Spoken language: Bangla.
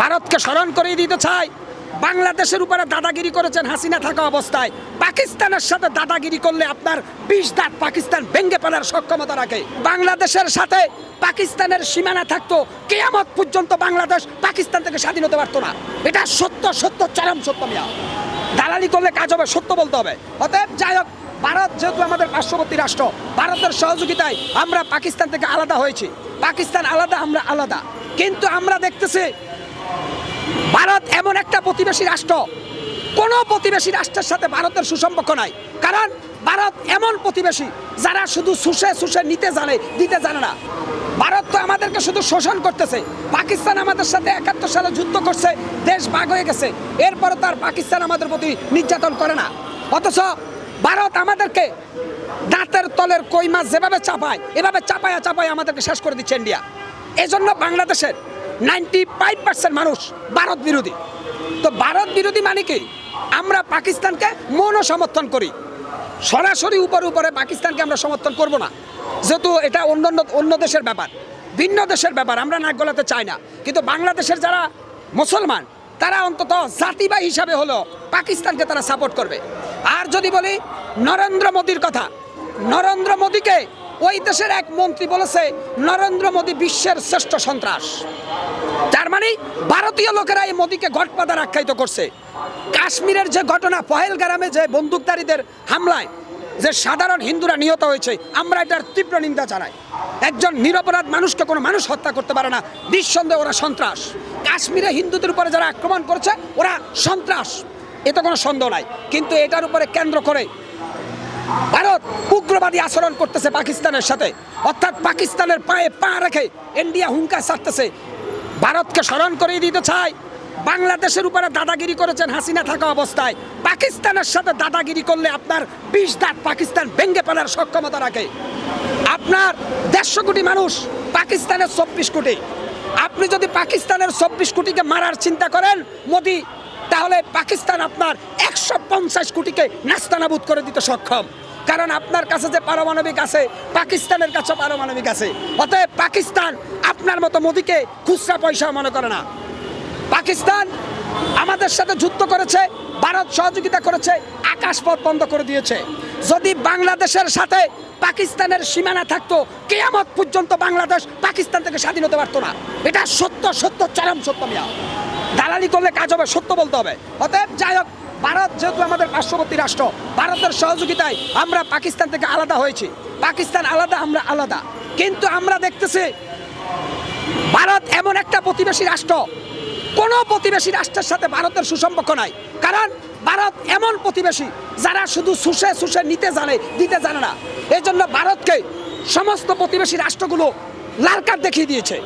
ভারতকে স্মরণ করিয়ে দিতে চাই। বাংলাদেশের উপরে দাদাগিরি করেছেন হাসিনা থাকা অবস্থায়। পাকিস্তানের সাথে দাদাগিরি করলে আপনার বিশ দাঁত পাকিস্তান ভেঙ্গে ফেলার সক্ষমতা রাখে। বাংলাদেশের সাথে পাকিস্তানের সীমানা থাকতো, কেয়ামত পর্যন্ত বাংলাদেশ পাকিস্তান থেকে স্বাধীন হতে পারতো না। এটা সত্য সত্য, চরম সত্য মিয়া। দালালি করলে কাজ হবে, সত্য বলতে হবে। অতএব যাই হোক, ভারত যেহেতু আমাদের পার্শ্ববর্তী রাষ্ট্র, ভারতের সহযোগিতায় আমরা পাকিস্তান থেকে আলাদা হয়েছি। পাকিস্তান আলাদা, আমরা আলাদা। কিন্তু আমরা দেখতেছি ভারত এমন একটা প্রতিবেশী রাষ্ট্র। কোনো প্রতিবেশী রাষ্ট্রের সাথে ভারতের সুসম্পর্ক নাই। কারণ ভারত এমন প্রতিবেশী যারা শুধু শুষে শুষে নিতে জানে, দিতে জানে না। ভারত তো আমাদেরকে শুধু শোষণ করতেছে। পাকিস্তান আমাদের সাথে একাত্তর সালে যুদ্ধ করছে, দেশ ভাগ হয়ে গেছে। এরপরে তার পাকিস্তান আমাদের প্রতি নির্যাতন করে না। অথচ ভারত আমাদেরকে দাঁতের তলের কই মাছ যেভাবে চাপায়, এভাবে চাপায়া চাপায় আমাদেরকে শেষ করে দিচ্ছে ইন্ডিয়া। এজন্য বাংলাদেশের নাইনটি ফাইভ পার্সেন্ট মানুষ ভারত বিরোধী। তো ভারত বিরোধী মানে কি? আমরা পাকিস্তানকে মনও সমর্থন করি। সরাসরি উপর উপরে পাকিস্তানকে আমরা সমর্থন করব না। যেহেতু এটা অন্য অন্য- অন্য দেশের ব্যাপার। ভিন্ন দেশের ব্যাপার, আমরা নাক গলাতে চাই না। কিন্তু বাংলাদেশের যারা মুসলমান, তারা অন্তত জাতিবাহী হিসাবে হলো পাকিস্তানকে তারা সাপোর্ট করবে। আর যদি বলি, নরেন্দ্র মোদীর কথা, নরেন্দ্র মোদীকে ওই দেশের এক মন্ত্রী বলেছে, নরেন্দ্র মোদী বিশ্বের শ্রেষ্ঠ সন্ত্রাস। তার মানে ভারতীয় লোকেরা এই মোদীকে গডপাদার আখ্যায়িত করছে। কাশ্মীরের যে ঘটনা, পহেলগ্রামে যে বন্দুকধারীদের হামলায় যে সাধারণ হিন্দুরা নিহত হয়েছে, আমরা এটার তীব্র নিন্দা জানাই। একজন নিরপরাধ মানুষকে কোনো মানুষ হত্যা করতে পারে না, নিঃসন্দেহে ওরা সন্ত্রাস। কাশ্মীরে হিন্দুদের উপরে যারা আক্রমণ করেছে, ওরা সন্ত্রাস। এতে কোনো সন্দেহ নাই। কিন্তু এটার উপরে কেন্দ্র করে ভারত উগ্রবাদী আচরণ করতেছে পাকিস্তানের সাথে। অর্থাৎ পাকিস্তানের পায়ে পা রেখে ইন্ডিয়া হুঙ্কার ছাড়তেছে। ভারতকে স্মরণ করিয়ে দিতে চাই বাংলাদেশের উপরে দাদাগিরি করেছেন হাসিনা থাকা অবস্থায়। পাকিস্তানের সাথে দাদাগিরি করলে আপনার বিশ দাঁত পাকিস্তান ভেঙ্গে ফেলার সক্ষমতা রাখে। আপনার দেড়শো কোটি মানুষ পাকিস্তানের চব্বিশ কোটি। আপনি যদি পাকিস্তানের চব্বিশ কোটিকে মারার চিন্তা করেন, মোদি তাহলে পাকিস্তান আপনার একশো পঞ্চাশ কোটিকে নাস্তানাবুদ করে দিতে সক্ষম। কারণ আপনার কাছে যে পারমাণবিক আছে, পাকিস্তানের কাছে পারমাণবিক আছে। অতএব পাকিস্তান আপনার মতো মোদিকে খুচরা পয়সা মনে করে না। পাকিস্তান আমাদের সাথে যুদ্ধ করেছে, ভারত সহযোগিতা করেছে আকাশপথ বন্ধ করে দিয়েছে। যদি বাংলাদেশের সাথে পাকিস্তানের সীমানা থাকতো, কেয়ামত পর্যন্ত বাংলাদেশ পাকিস্তান থেকে স্বাধীন হতে পারতো না। এটা সত্য সত্য, চরম সত্য মিয়া। দালালি করলে কাজ হবে, সত্য বলতে হবে। অতএব যাই হোক, ভারত যেহেতু আমাদের পার্শ্ববর্তী রাষ্ট্র, ভারতের সহযোগিতায় আমরা পাকিস্তান থেকে আলাদা হয়েছি। পাকিস্তান আলাদা, আমরা আলাদা। কিন্তু আমরা দেখতেছি, ভারত এমন একটা প্রতিবেশী রাষ্ট্র। কোনো প্রতিবেশী রাষ্ট্রের সাথে ভারতের সুসম্পর্ক নাই। কারণ ভারত এমন প্রতিবেশী যারা শুধু শুষে শুষে নিতে জানে, দিতে জানে না। এই জন্য ভারতকে সমস্ত প্রতিবেশী রাষ্ট্রগুলো লাল কার্ড দেখিয়ে দিয়েছে।